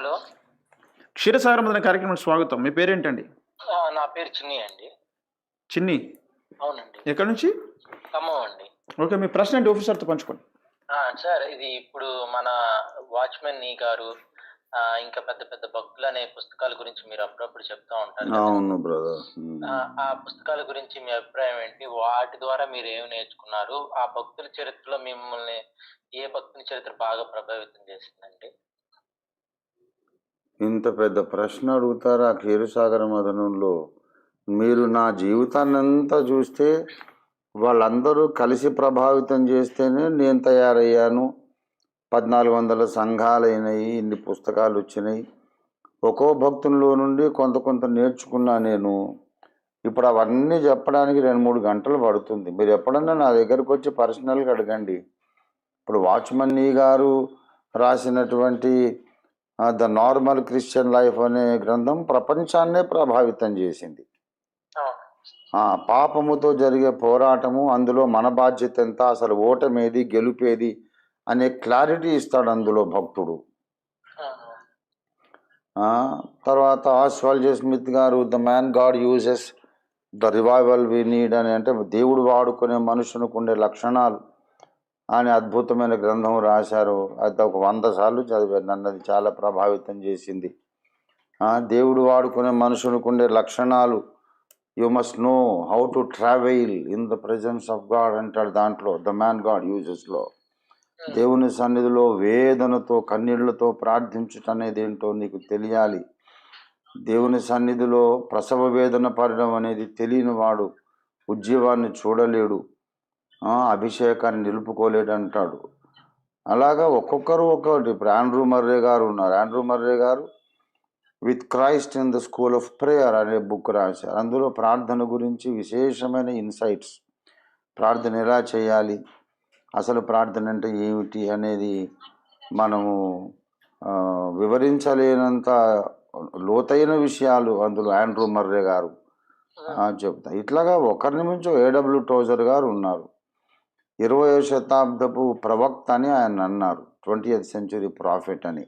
Hello. క్షీరసాగరం అనే కార్యక్రమం స్వాగతం. మీ పేరేంటండి? నా పేరు చిన్ని అండి. చిన్ని? అవునండి. ఎక్కడి నుంచి? ఖమ్మం అండి. ఓకే మీ ప్రశ్న ఏంటి? ఆఫీసర్తో పంచుకోండి. ఆ, సార్ ఇది ఇప్పుడు మన వాచ్మెన్ నీ గారు ఇంకా పెద్ద పెద్ద భక్తులు అనే పుస్తకాల గురించి మీరు అప్పుడప్పుడు చెప్తా ఉంటారు. అవును బ్రదర్. ఆ, ఆ పుస్తకాల గురించి మీ అభిప్రాయం ఏంటి? వాటి ద్వారా మీరు ఏమి నేర్చుకున్నారు? ఆ భక్తుల చరిత్రలో మిమ్మల్ని ఏ భక్తుని చరిత్ర బాగా ప్రభావితం చేసిందండి? ఇంత పెద్ద ప్రశ్న అడుగుతారు ఆ క్షీరసాగర మదనంలో? మీరు నా జీవితాన్నంతా చూస్తే వాళ్ళందరూ కలిసి ప్రభావితం చేస్తేనే నేను తయారయ్యాను. పద్నాలుగు వందల సంఘాలు అయినాయి ఇన్ని పుస్తకాలు వచ్చినాయి ఒక్కో భక్తుల్లో నుండి కొంత కొంత నేర్చుకున్నా నేను. ఇప్పుడు అవన్నీ చెప్పడానికి రెండు మూడు గంటలు పడుతుంది. మీరు ఎప్పుడన్నా నా దగ్గరకు వచ్చి పర్సనల్గా అడగండి. ఇప్పుడు వాచ్మన్ గారు రాసినటువంటి ద నార్మల్ క్రిస్టియన్ లైఫ్ అనే గ్రంథం ప్రపంచాన్నే ప్రభావితం చేసింది. పాపముతో జరిగే పోరాటము అందులో మన బాధ్యత ఎంత అసలు ఓటమేది గెలుపేది అనే క్లారిటీ ఇస్తాడు అందులో భక్తుడు. తర్వాత ఆస్వాల్జే స్మిత్ గారు the man God uses the revival we need అని అంటే దేవుడు వాడుకునే మనుషునికి ఉండే లక్షణాలు అని అద్భుతమైన గ్రంథం రాశారు. అది ఒక వంద సార్లు చదివాను నన్ను అది చాలా ప్రభావితం చేసింది. దేవుడు వాడుకునే మనుషునికి ఉండే లక్షణాలు. You must know how to travel in the presence of God అంటాడు దాంట్లో. ద మ్యాన్ గాడ్ యూజెస్లో దేవుని సన్నిధిలో వేదనతో కన్నీళ్ళతో ప్రార్థించుట అనేది ఏంటో నీకు తెలియాలి. దేవుని సన్నిధిలో ప్రసవ వేదన పడడం అనేది తెలియని వాడు ఉద్యమాన్ని చూడలేడు. అభిషేకాన్ని నిలుపుకోలేడు అంటాడు అలాగా ఒక్కొక్కరు ఒక్కొక్కటి. ఇప్పుడు ఆండ్రూ మర్రే గారు ఉన్నారు. ఆండ్రూ మర్రే గారు with Christ in the school of prayer అనే బుక్ రాశారు. అందులో ప్రార్థన గురించి విశేషమైన ఇన్సైట్స్. ప్రార్థన ఎలా చేయాలి? అసలు ప్రార్థన అంటే ఏమిటి అనేది మనము వివరించలేనంత లోతైన విషయాలు అందులో ఆండ్రూ మర్రే గారు చెప్తా ఇట్లాగా ఒకరిని మించి ఏడబ్ల్యూ టోజర్ గారు ఉన్నారు. ఇరవై శతాబ్దపు ప్రవక్త అని ఆయన అన్నారు. ట్వంటీ సెంచురీ ప్రాఫిట్ అని.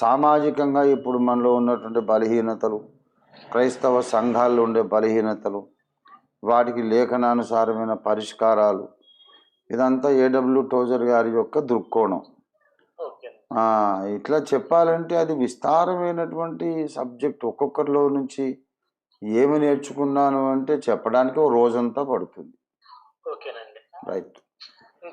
సామాజికంగా ఇప్పుడు మనలో ఉన్నటువంటి బలహీనతలు క్రైస్తవ సంఘాల్లో ఉండే బలహీనతలు వాటికి లేఖనానుసారమైన పరిష్కారాలు ఇదంతా ఏడబ్ల్యూ టోజర్ గారి యొక్క దృక్కోణం. ఇట్లా చెప్పాలంటే అది విస్తారమైనటువంటి సబ్జెక్ట్. ఒక్కొక్కరిలో నుంచి ఏమి నేర్చుకున్నాను అంటే చెప్పడానికి ఓ రోజంతా పడుతుంది. ఓకేనండి. రైట్.